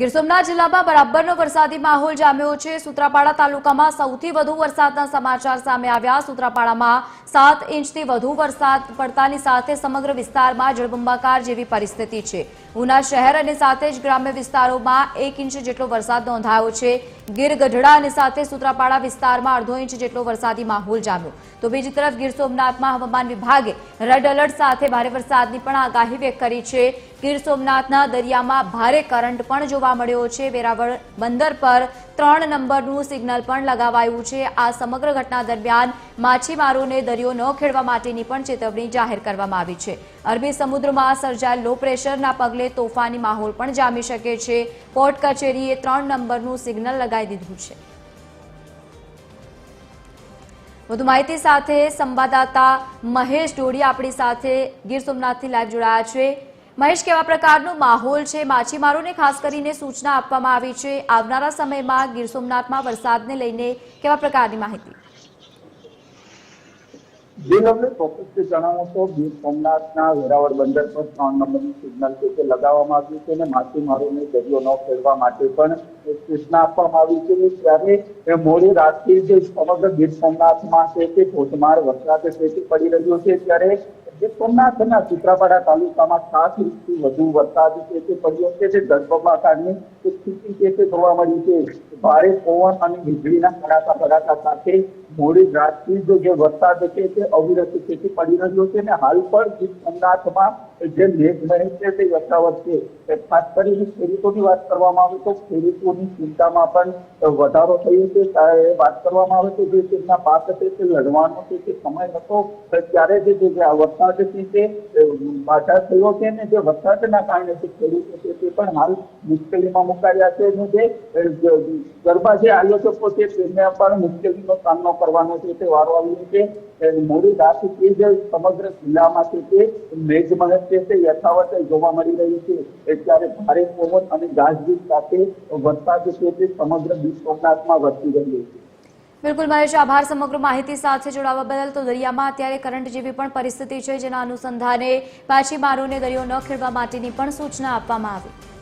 ગીર સોમનાથ જિલ્લામાં બરાબરનો વરસાદી માહોલ જામ્યો છે. સુત્રાપાડા તાલુકામાં સૌથી વધુ વરસાદના સમાચાર સામે આવ્યા. સુત્રાપાડામાં સાત ઇંચથી વધુ વરસાદ પડતાની સાથે સમગ્ર વિસ્તારમાં જળબંબાકાર જેવી પરિસ્થિતિ છે. ઉના શહેર અને સાથે જ ગ્રામ્ય વિસ્તારોમાં એક ઇંચ જેટલો વરસાદ નોંધાયો છે. ગીર ગઢડા અને સાથે સુત્રાપાડા વિસ્તારમાં અડધો ઇંચ જેટલો વરસાદી માહોલ જામ્યો. તો બીજી તરફ ગીર સોમનાથમાં હવામાન વિભાગે રેડ એલર્ટ સાથે ભારે વરસાદની પણ આગાહી વ્યક્ત કરી છે. ગીર સોમનાથના દરિયામાં ભારે કરંટ પણ જોવા મળ્યો છે. વેરાવળ બંદર પર ત્રણ નંબરનું સિગ્નલ પણ લગાવાયું છે. આ સમગ્ર ઘટના દરમિયાન માછીમારોને દરિયો ન ખેડવા માટેની પણ ચેતવણી જાહેર કરવામાં આવી છે. અરબી સમુદ્રમાં સર્જાયેલ લો પ્રેશરના પગલે તોફાની માહોલ પણ જામી શકે છે. પોર્ટ કચેરીએ ત્રણ નંબરનું સિગ્નલ લગાવી દીધું છે. વધુ માહિતી સાથે સંવાદદાતા મહેશ ડોડી આપણી સાથે ગીર સોમનાથથી લાઈવ જોડાયા છે. મહેશ કેવા પ્રકારનો માહોલ છે? માછીમારોને ખાસ કરીને સૂચના આપવામાં આવી છે. આવનારા સમયમાં ગીર સોમનાથમાં વરસાદને લઈને કેવા પ્રકારની માહિતી? મોડી રાતથી જે પડી રહ્યો છે. ત્યારે ગીર સોમનાથના સૂત્રાપાડા તાલુકામાં સાત ઇંચથી વધુ વરસાદ છે તે પડ્યો છે જે ગર્ભપાતાની સ્થિતિ છે તે જોવા મળી છે. ભારે પવન અને વીજળીના કડાકા કડાકા સાથે મોડી રાતથી જ જે વરસાદ છે તે અવિરત છે તે પડી રહ્યો છે અને હાલ પણ ગીર સોમનાથમાં જે છે તે યથાવત છે. એ ખાસ કરીને ખેડૂતોની વાત કરવામાં આવે તો ખેડૂતોની ચિંતામાં પણ વધારો થયો છે. વાત કરવામાં આવે તો જે તેમના પાક છે તે લડવાનો છે તે સમય હતો ત્યારે જે વરસાદ છે તે બાધા થયો છે અને જે વરસાદના કારણે જે ખેડૂતો છે તે પણ હાલ મુશ્કેલીમાં મુકાયા છે અને જે ગરબા જે આયોજકો છે તેમને પણ મુશ્કેલીનો સામનો કરવાનો છે તે વારો આવ્યો છે. મોડી રાતથી જ સમગ્ર જિલ્લામાં તે મેઘમહેર છે તે યથાવત જોવા મળી રહી છે. અત્યારે ભારે પવન અને ગાજવીજ સાથે વરસાદ છે તે સમગ્ર ગીર સોમનાથમાં રહ્યો છે. બિલકુલ મહેશ, આભાર સમગ્ર માહિતી સાથે જોડાવા બદલ. તો દરિયામાં અત્યારે કરંટ જેવી પણ પરિસ્થિતિ છે, જેના અનુસંધાને માછીમારોને દરિયો ન ખેડવા માટેની પણ સૂચના આપવામાં આવી.